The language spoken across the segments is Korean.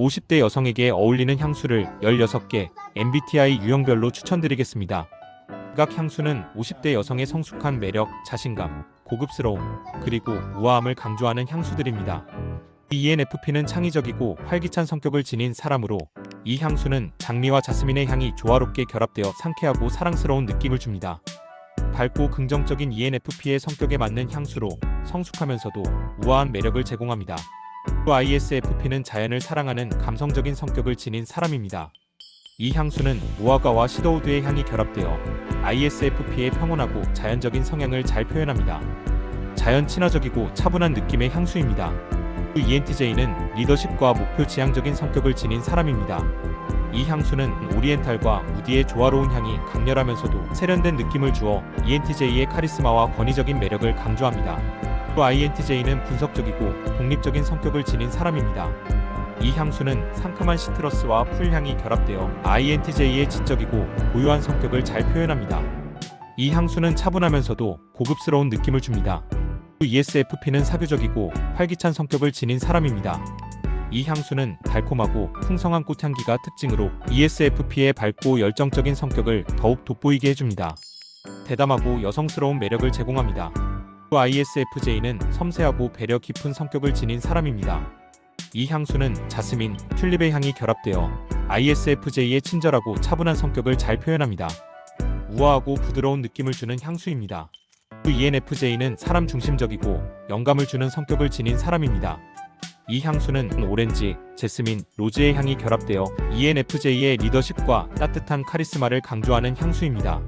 50대 여성에게 어울리는 향수를 16개 MBTI 유형별로 추천드리겠습니다. 각 향수는 50대 여성의 성숙한 매력, 자신감, 고급스러움, 그리고 우아함을 강조하는 향수들입니다. ENFP는 창의적이고 활기찬 성격을 지닌 사람으로 이 향수는 장미와 자스민의 향이 조화롭게 결합되어 상쾌하고 사랑스러운 느낌을 줍니다. 밝고 긍정적인 ENFP의 성격에 맞는 향수로 성숙하면서도 우아한 매력을 제공합니다. 또 ISFP는 자연을 사랑하는 감성적인 성격을 지닌 사람입니다. 이 향수는 무화과와 시더우드의 향이 결합되어 ISFP의 평온하고 자연적인 성향을 잘 표현합니다. 자연 친화적이고 차분한 느낌의 향수입니다. 또 ENTJ는 리더십과 목표 지향적인 성격을 지닌 사람입니다. 이 향수는 오리엔탈과 우디의 조화로운 향이 강렬하면서도 세련된 느낌을 주어 ENTJ의 카리스마와 권위적인 매력을 강조합니다. 또 INTJ는 분석적이고 독립적인 성격을 지닌 사람입니다. 이 향수는 상큼한 시트러스와 풀향이 결합되어 INTJ의 지적이고 고유한 성격을 잘 표현합니다. 이 향수는 차분하면서도 고급스러운 느낌을 줍니다. 또 ESFP는 사교적이고 활기찬 성격을 지닌 사람입니다. 이 향수는 달콤하고 풍성한 꽃향기가 특징으로 ESFP의 밝고 열정적인 성격을 더욱 돋보이게 해줍니다. 대담하고 여성스러운 매력을 제공합니다. 또 ISFJ는 섬세하고 배려 깊은 성격을 지닌 사람입니다. 이 향수는 자스민, 튤립의 향이 결합되어 ISFJ의 친절하고 차분한 성격을 잘 표현합니다. 우아하고 부드러운 느낌을 주는 향수입니다. 또 ENFJ는 사람 중심적이고 영감을 주는 성격을 지닌 사람입니다. 이 향수는 오렌지, 제스민, 로즈의 향이 결합되어 ENFJ의 리더십과 따뜻한 카리스마를 강조하는 향수입니다.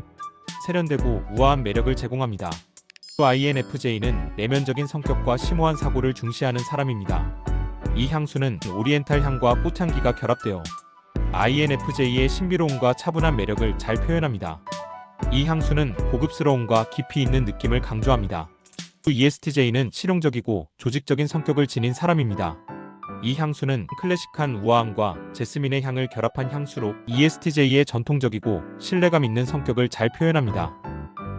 세련되고 우아한 매력을 제공합니다. 또 INFJ는 내면적인 성격과 심오한 사고를 중시하는 사람입니다. 이 향수는 오리엔탈 향과 꽃향기가 결합되어 INFJ의 신비로움과 차분한 매력을 잘 표현합니다. 이 향수는 고급스러움과 깊이 있는 느낌을 강조합니다. 또 ESTJ는 실용적이고 조직적인 성격을 지닌 사람입니다. 이 향수는 클래식한 우아함과 제스민의 향을 결합한 향수로 ESTJ의 전통적이고 신뢰감 있는 성격을 잘 표현합니다.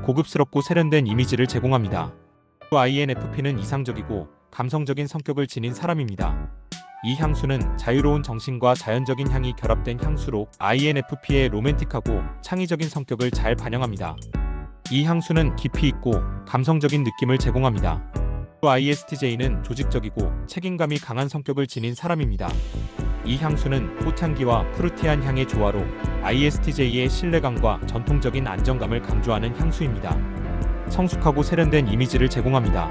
고급스럽고 세련된 이미지를 제공합니다. 또 INFP는 이상적이고 감성적인 성격을 지닌 사람입니다. 이 향수는 자유로운 정신과 자연적인 향이 결합된 향수로 INFP의 로맨틱하고 창의적인 성격을 잘 반영합니다. 이 향수는 깊이 있고 감성적인 느낌을 제공합니다. 또 ISTJ는 조직적이고 책임감이 강한 성격을 지닌 사람입니다. 이 향수는 꽃향기와 프루티한 향의 조화로 ISTJ의 신뢰감과 전통적인 안정감을 강조하는 향수입니다. 성숙하고 세련된 이미지를 제공합니다.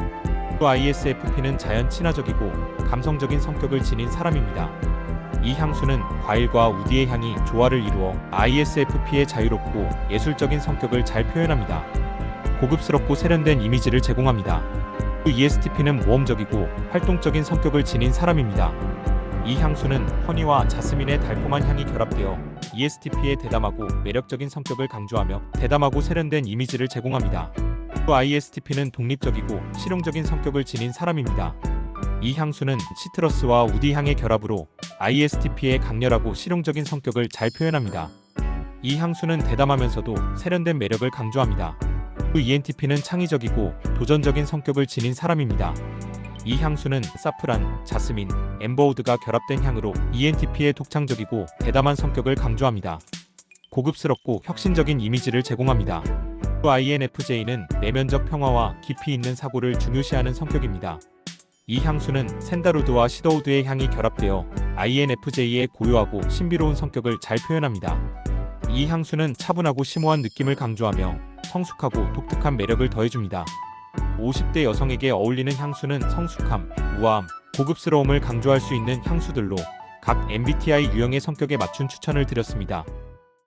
또 ISFP는 자연 친화적이고 감성적인 성격을 지닌 사람입니다. 이 향수는 과일과 우디의 향이 조화를 이루어 ISFP의 자유롭고 예술적인 성격을 잘 표현합니다. 고급스럽고 세련된 이미지를 제공합니다. 또 ESTP는 모험적이고 활동적인 성격을 지닌 사람입니다. 이 향수는 허니와 자스민의 달콤한 향이 결합되어 ESTP의 대담하고 매력적인 성격을 강조하며 대담하고 세련된 이미지를 제공합니다. 또 ISTP는 독립적이고 실용적인 성격을 지닌 사람입니다. 이 향수는 시트러스와 우디 향의 결합으로 ISTP의 강렬하고 실용적인 성격을 잘 표현합니다. 이 향수는 대담하면서도 세련된 매력을 강조합니다. 또 ENTP는 창의적이고 도전적인 성격을 지닌 사람입니다. 이 향수는 사프란, 자스민, 엠버우드가 결합된 향으로 ENTP의 독창적이고 대담한 성격을 강조합니다. 고급스럽고 혁신적인 이미지를 제공합니다. 또 INFJ는 내면적 평화와 깊이 있는 사고를 중요시하는 성격입니다. 이 향수는 샌다루드와 시더우드의 향이 결합되어 INFJ의 고요하고 신비로운 성격을 잘 표현합니다. 이 향수는 차분하고 심오한 느낌을 강조하며 성숙하고 독특한 매력을 더해줍니다. 50대 여성에게 어울리는 향수는 성숙함, 우아함, 고급스러움을 강조할 수 있는 향수들로 각 MBTI 유형의 성격에 맞춘 추천을 드렸습니다.